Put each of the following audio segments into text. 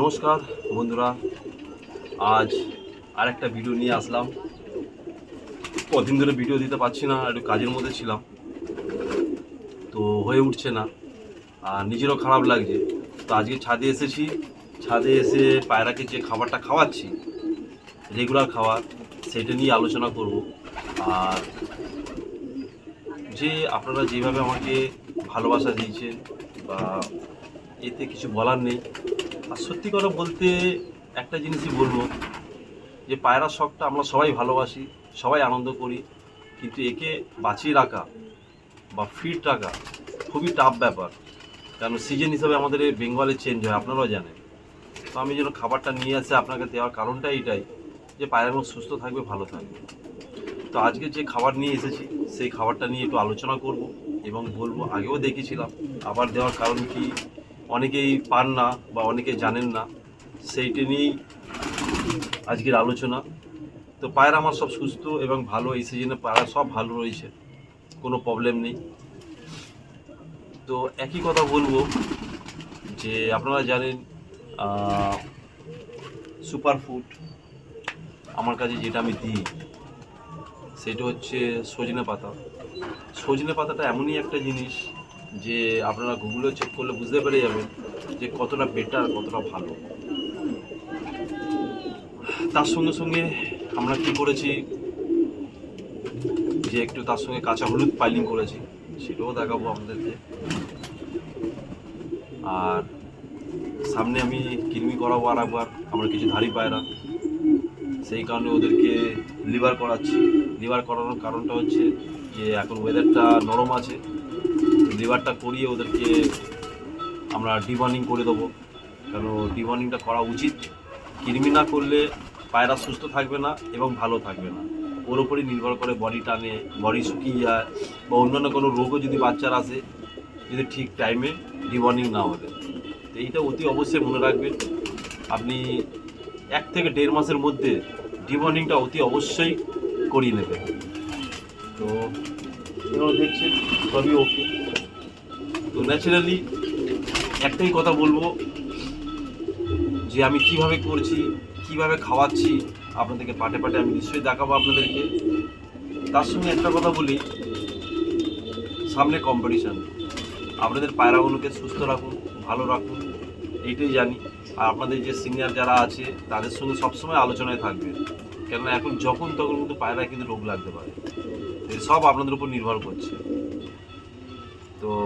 নমস্কার, বন্ধুরা। আজ আর একটা ভিডিও নিয়ে আসলাম। কদিন ধরে ভিডিও দিতে পারছি না, একটু কাজের মধ্যে ছিলাম। তো হয়ে উঠছে না, আর নিজেরও খারাপ লাগছে। তো আজকে ছাদে এসেছি, ছাদে এসে পায়রাকে যে খাবারটা খাওয়াচ্ছি রেগুলার খাবার, সেটা নিয়ে আলোচনা করব। আর যে আপনারা যেভাবে আমাকে ভালোবাসা দিয়েছেন বা এতে কিছু বলার নেই সত্যি কথা বলতে একটা জিনিসই বলব, যে পায়রা শখটা আমরা সবাই ভালোবাসি, সবাই আনন্দ করি, কিন্তু একে বাঁচিয়ে রাখা বা ফিট রাখা খুবই টাফ ব্যাপার। কারণ সিজন হিসাবে আমাদের এই বেঙ্গলে চেঞ্জ হয়, আপনারাও জানেন। তো আমি যেন খাবারটা নিয়ে আসে, আপনাকে দেওয়ার কারণটা এটাই, যে পায়রাগুলো সুস্থ থাকবে, ভালো থাকবে। তো আজকে যে খাবার নিয়ে এসেছি, সেই খাবারটা নিয়ে একটু আলোচনা করব এবং বলব, আগেও দেখেছিলাম, আবার দেওয়ার কারণ কি অনেকেই পান না বা অনেকে জানেন না, সেইটা নিয়েই আজকের আলোচনা। তো পায়রা আমার সব সুস্থ এবং ভালো, এই সিজনে পায়রা সব ভালো রয়েছে, কোনো প্রবলেম নেই। তো একই কথা বলব যে আপনারা জানেন সুপার ফুড আমার কাছে যেটা আমি দিই, সেটা হচ্ছে সজনে পাতা। সজনে পাতাটা এমনই একটা জিনিস যে আপনারা গুগলে চেক করলে বুঝতে পেরে যাবেন যে কতটা বেটার কতটা ভালো। তার সঙ্গে সঙ্গে আমরা কি করেছি? যে একটু তার সঙ্গে কাঁচা হলুদ পাইলিং করেছি, সেটাও দেখাবো আমাদেরকে আর সামনে আমি কিরমি করাবো আর একবার, আমরা কিছু ধারি পায়রা। সেই কারণে ওদেরকে লিভার করাচ্ছি। লিভার করানোর কারণটা হচ্ছে যে এখন ওয়েদারটা নরম আছে। লিভারটা করিয়ে ওদেরকে আমরা ডিবার্নিং করে দেবো। কেন ডিবার্নিংটা করা উচিত। কৃমি না করলে পায়রা সুস্থ থাকবে না এবং ভালো থাকবে না। ওর উপরই নির্ভর করে বডি টানে বডি শুকিয়ে যায় বা অন্যান্য কোনো রোগও যদি বাচ্চার আসে, যদি ঠিক টাইমে ডিবার্নিং না হলে তো এইটা অতি অবশ্যই মনে রাখবেন। আপনি এক থেকে দেড় মাসের মধ্যে ডিবার্নিংটা অতি অবশ্যই করিয়ে নেবেন। তো, এগুলো দেখছেন, সবই ওকে তো ন্যাচারালি একটাই কথা বলব যে আমি কীভাবে করছি, কীভাবে খাওয়াচ্ছি, আপনাদেরকে পাটে পাটে আমি নিশ্চয়ই দেখাবো আপনাদেরকে। তার সঙ্গে একটা কথা বলি, সামনে কম্পিটিশান আপনাদের পায়রাগুলোকে সুস্থ রাখুন, ভালো রাখুন, এইটাই জানি। আর আপনাদের যে সিনিয়র যারা আছে, তাদের সঙ্গে সবসময় আলোচনায় থাকবে। কেননা এখন যখন তখন কিন্তু পায়রা কিন্তু রোগ লাগতে পারে। সব আপনাদের উপর নির্ভর করছে। তো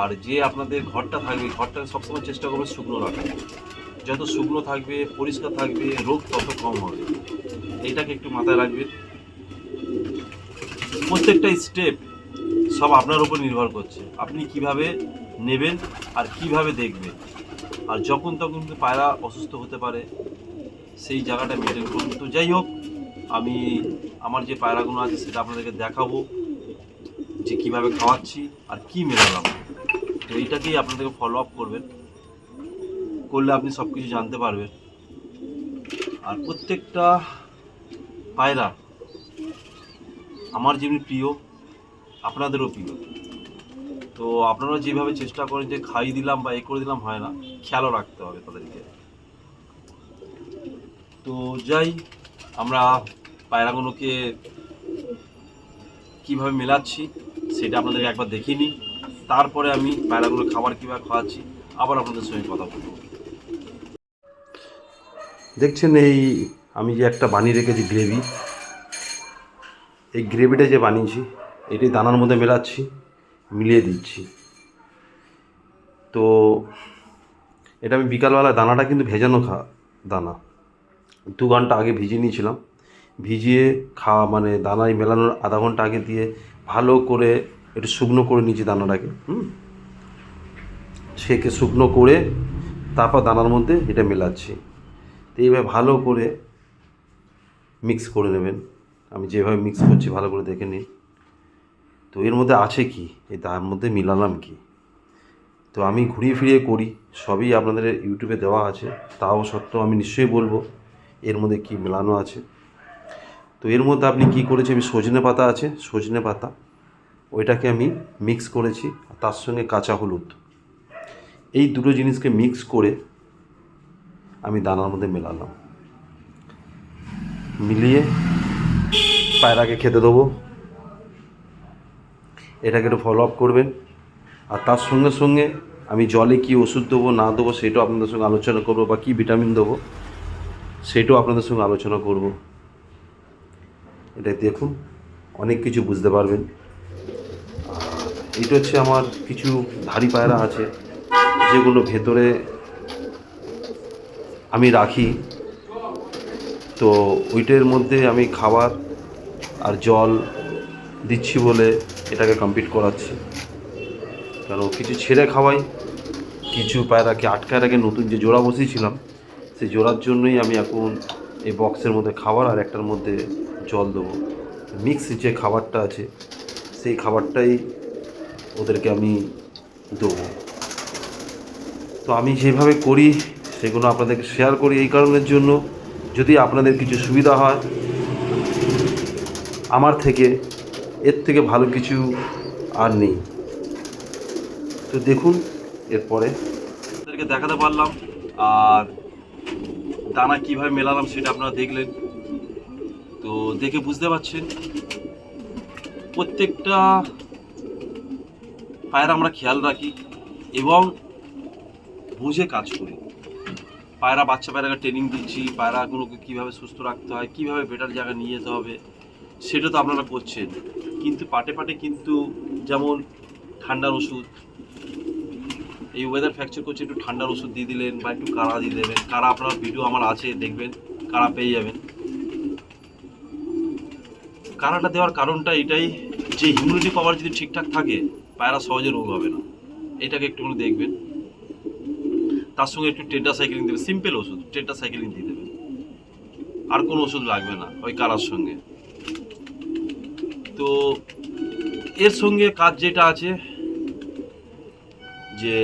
আর যে আপনাদের ঘরটা থাকবে ঘরটা সবসময় চেষ্টা করবে শুকনো রাখার। যত শুকনো থাকবে, পরিষ্কার থাকবে রোগ তত কম হবে। এইটাকে একটু মাথায় রাখবেন প্রত্যেকটা স্টেপ সব আপনার উপর নির্ভর করছে। আপনি কীভাবে নেবেন আর কীভাবে দেখবেন। আর যখন তখন পায়রা অসুস্থ হতে পারে, সেই জায়গাটা মেনটেন করুন। তো যাই হোক, আমি আমার যে পায়রাগুলো আছে, সেটা আপনাদেরকে দেখাবো। যে কীভাবে খাওয়াচ্ছি আর কি মেলালাম। তো এইটাকেই আপনাদেরকে ফলো আপ করবেন। করলে আপনি সব কিছু জানতে পারবেন। আর প্রত্যেকটা পায়রা আমার যেমনি প্রিয়, আপনাদেরও প্রিয়। তো আপনারা যেভাবে চেষ্টা করেন যে খাইয়ে দিলাম বা এ করে দিলাম হয় না, খেয়ালও রাখতে হবে তাদেরকে। তো যাই, আমরা পায়রাগুলোকে কীভাবে মেলাচ্ছি সেটা আপনাদেরকে একবার দেখিয়ে নিই। তারপরে আমি পায়রাগুলো খাবার কীভাবে খাওয়াচ্ছি, আবার আপনাদের সঙ্গে কথা বলব। দেখছেন এই, আমি যে একটা বানিয়ে রেখেছি গ্রেভি। এই গ্রেভিটা যে বানিয়েছি, এটি দানার মধ্যে মেলাচ্ছি, মিলিয়ে দিচ্ছি। তো এটা আমি বিকালবেলা দানাটা কিন্তু ভেজানো খা, দানা। দু ঘণ্টা আগে ভিজিয়ে নিয়েছিলাম। ভিজিয়ে খাওয়া মানে দানায় মেলানোর আধা ঘণ্টা আগে দিয়ে ভালো করে একটু শুকনো করে নিয়েছি দানাটাকে হুম? সেকে শুকনো করে তারপর দানার মধ্যে এটা মেলাচ্ছি। তো এইভাবে ভালো করে মিক্স করে নেবেন। আমি যেভাবে মিক্স করছি ভালো করে দেখে নিন। তো এর মধ্যে আছে কি? এই তার মধ্যে মিলালাম কি? তো আমি ঘুরিয়ে ফিরিয়ে করি, সবই আপনাদের ইউটিউবে দেওয়া আছে, তাও সত্ত্বেও আমি নিশ্চয়ই বলব এর মধ্যে কি মেলানো আছে। তো এর মধ্যে আপনি কি করেছি আমি সজনে পাতা আছে, সজনে পাতা। ওইটাকে আমি মিক্স করেছি, তার সঙ্গে কাঁচা হলুদ। এই দুটো জিনিসকে মিক্স করে আমি দানার মধ্যে মেলালাম। মিলিয়ে পায়রাকে খেতে দেবো। এটাকে একটু ফলো আপ করবেন। আর তার সঙ্গে সঙ্গে আমি জলে কি ওষুধ দেবো, না দেবো, সেটাও আপনাদের সঙ্গে আলোচনা করব বা কী ভিটামিন দেবো, সেটাও আপনাদের সঙ্গে আলোচনা করব। এটা দেখুন, অনেক কিছু বুঝতে পারবেন। এটা হচ্ছে আমার কিছু ধাড়ি পায়রা আছে, যেগুলো ভেতরে আমি রাখি। তো ওইটার মধ্যে আমি খাবার আর জল দিচ্ছি বলে এটাকে কমপ্লিট করাচ্ছি। কারণ কিছু ছেড়ে খাওয়াই, কিছু পায়রাকে আটকায় রাখে নতুন যে জোড়া বসিয়েছিলাম, সেই জোড়ার জন্যই আমি এখন এই বক্সের মধ্যে খাবার আর একটার মধ্যে জল দেবো। মিক্স যে খাবারটা আছে, সেই খাবারটাই ওদেরকে আমি দেবো। তো আমি যেভাবে করি, সেগুলো আপনাদেরকে শেয়ার করি এই কারণের জন্য। যদি আপনাদের কিছু সুবিধা হয়, আমার থেকে, এর থেকে ভালো কিছু আর নেই। তো দেখুন, এরপরে আপনাদেরকে দেখাতে পারলাম, আর দানা কীভাবে মেলালাম সেটা আপনারা দেখলেন। তো দেখে বুঝতে পারছেন, প্রত্যেকটা পায়রা আমরা খেয়াল রাখি এবং বুঝে কাজ করি। পায়রা বাচ্চা পায়রাকে ট্রেনিং দিচ্ছি, পায়রাগুলোকে কীভাবে সুস্থ রাখতে হয়, কীভাবে বেটার জায়গায় নিয়ে যেতে হবে, সেটা তো আপনারা করছেন। কিন্তু পাটে পাটে কিন্তু যেমন ঠান্ডার ওষুধ, এই ওয়েদার ফ্র্যাকচার করছে, একটু ঠান্ডার ওষুধ দিয়ে দিলেন বা একটু কাড়া দিয়ে দেবেন। কাড়া আপনার ভিডিও আমার আছে, দেখবেন, কাড়া পেয়ে যাবেন। কাড়াটা দেওয়ার কারণটা এটাই যে হিউমিডিটি পাওয়ার যদি ঠিকঠাক থাকে, পায়রা সহজে রোগ হবে না। এটাকে একটুখানি দেখবেন। তার সঙ্গে একটু টেন্টা সাইকেলিং দেবে সিম্পল ওষুধ টেন্টা সাইকেলিং দিয়ে দেবেন। আর কোনো ওষুধ লাগবে না ওই কারার সঙ্গে। তো এর সঙ্গে কাজ যেটা আছে, যে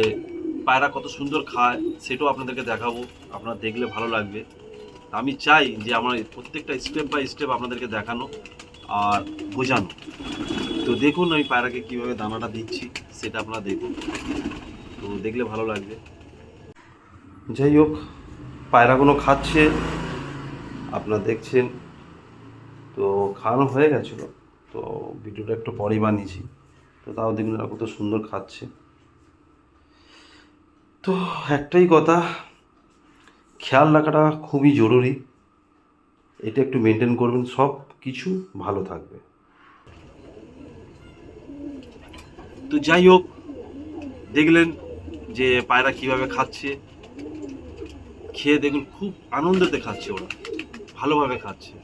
পায়রা কত সুন্দর খায়, সেটাও আপনাদেরকে দেখাবো। আপনারা দেখলে ভালো লাগবে। আমি চাই যে আমার প্রত্যেকটা স্টেপ বাই স্টেপ আপনাদেরকে দেখানো আর বোঝানো। তো দেখুন আমি পায়রাকে কীভাবে দানাটা দিচ্ছি, সেটা আপনারা দেখুন। তো দেখলে ভালো লাগবে। যাই হোক পায়রাগুলো খাচ্ছে, আপনারা দেখছেন। তো খাওয়ানো হয়ে গেছিল, তো ভিডিওটা একটু পরেই বানিয়েছি। তো তাও দেখুন এরা কত সুন্দর খাচ্ছে। তো একটাই কথা, খেয়াল রাখাটা খুবই জরুরি। এটা একটু মেনটেন করবেন সব কিছু ভালো থাকবে। তো যাই হোক, দেখলেন যে পায়রা কীভাবে খাচ্ছে। খেয়ে দেখুন, খুব আনন্দতে খাচ্ছে ওরা, ভালোভাবে খাচ্ছে।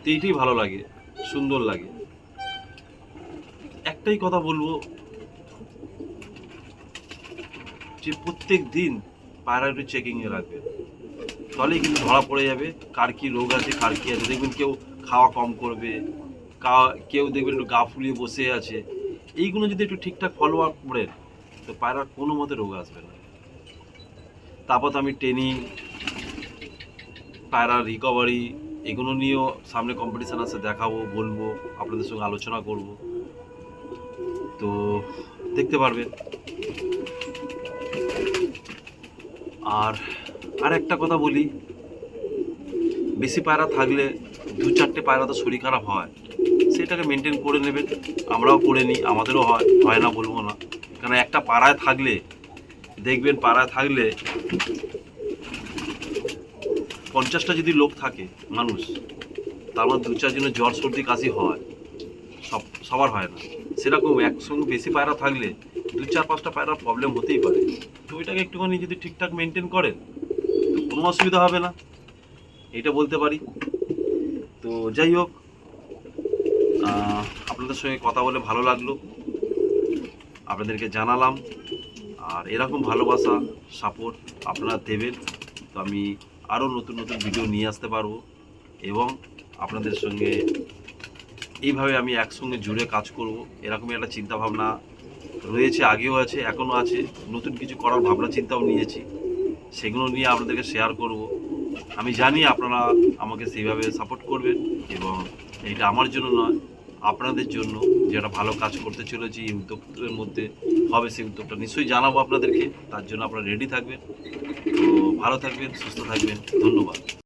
তো এইটাই ভালো লাগে, সুন্দর লাগে। একটাই কথা বলব, যে প্রত্যেক দিন পায়রা একটু চেকিংয়ে রাখবে। তাহলেই কিন্তু ধরা পড়ে যাবে, কার কি রোগ আছে, কার কি আছে। দেখবেন কেউ খাওয়া কম করবে কেউ দেখবেন একটু গা ফুলিয়ে বসে আছে। এইগুলো যদি একটু ঠিকঠাক ফলো আপ করেন তো পায়রার কোনো মতে রোগ আসবে না। তারপর তো আমি ট্রেনিং পায়রার রিকভারি এগুলো নিয়েও সামনে কম্পিটিশান আছে, দেখাবো, বলব, আপনাদের সঙ্গে আলোচনা করব। তো দেখতে পারবেন। আর আর একটা কথা বলি, বেশি পায়রা থাকলে দু চারটে পায়রা তো শরীর খারাপ হয়। সেটাকে মেনটেন করে নেবেন আমরাও করে নিই, আমাদেরও হয় হয় না বলব না। কারণ একটা পাড়ায় থাকলে, দেখবেন পাড়ায় থাকলে পঞ্চাশটা যদি লোক থাকে, মানুষ, তার মধ্যে দু চারজনের জ্বর সর্দি কাশি হয়, সব, সবার হয় না। সেরকম একসঙ্গে বেশি পায়রা থাকলে, দু চার পাঁচটা পায়রার প্রবলেম হতেই পারে। তো ওইটাকে একটুখানি যদি ঠিকঠাক মেনটেন করেন, কোনো অসুবিধা হবে না। এটা বলতে পারি। তো যাই হোক আপনাদের সঙ্গে কথা বলে ভালো লাগল। আপনাদেরকে জানালাম। আর এরকম ভালোবাসা সাপোর্ট আপনারা দেবেন। তো আমি আরও নতুন নতুন ভিডিও নিয়ে আসতে পারব। এবং আপনাদের সঙ্গে এইভাবে আমি একসঙ্গে জুড়ে কাজ করব। এরকমই একটা চিন্তাভাবনা রয়েছে, আগেও আছে, এখনও আছে। নতুন কিছু করার ভাবনা, চিন্তাও নিয়েছি। সেগুলো নিয়ে আপনাদেরকে শেয়ার করব। আমি জানি আপনারা আমাকে সেইভাবে সাপোর্ট করবেন এবং এটা আমার জন্য নয়, আপনাদের জন্য। যে একটা ভালো কাজ করতে চলেছি এই উদ্যোগের মধ্যে হবে সেই উদ্যোগটা। নিশ্চয়ই জানাব আপনাদেরকে, তার জন্য আপনারা রেডি থাকবেন। তো ভালো থাকবেন, সুস্থ থাকবেন। ধন্যবাদ।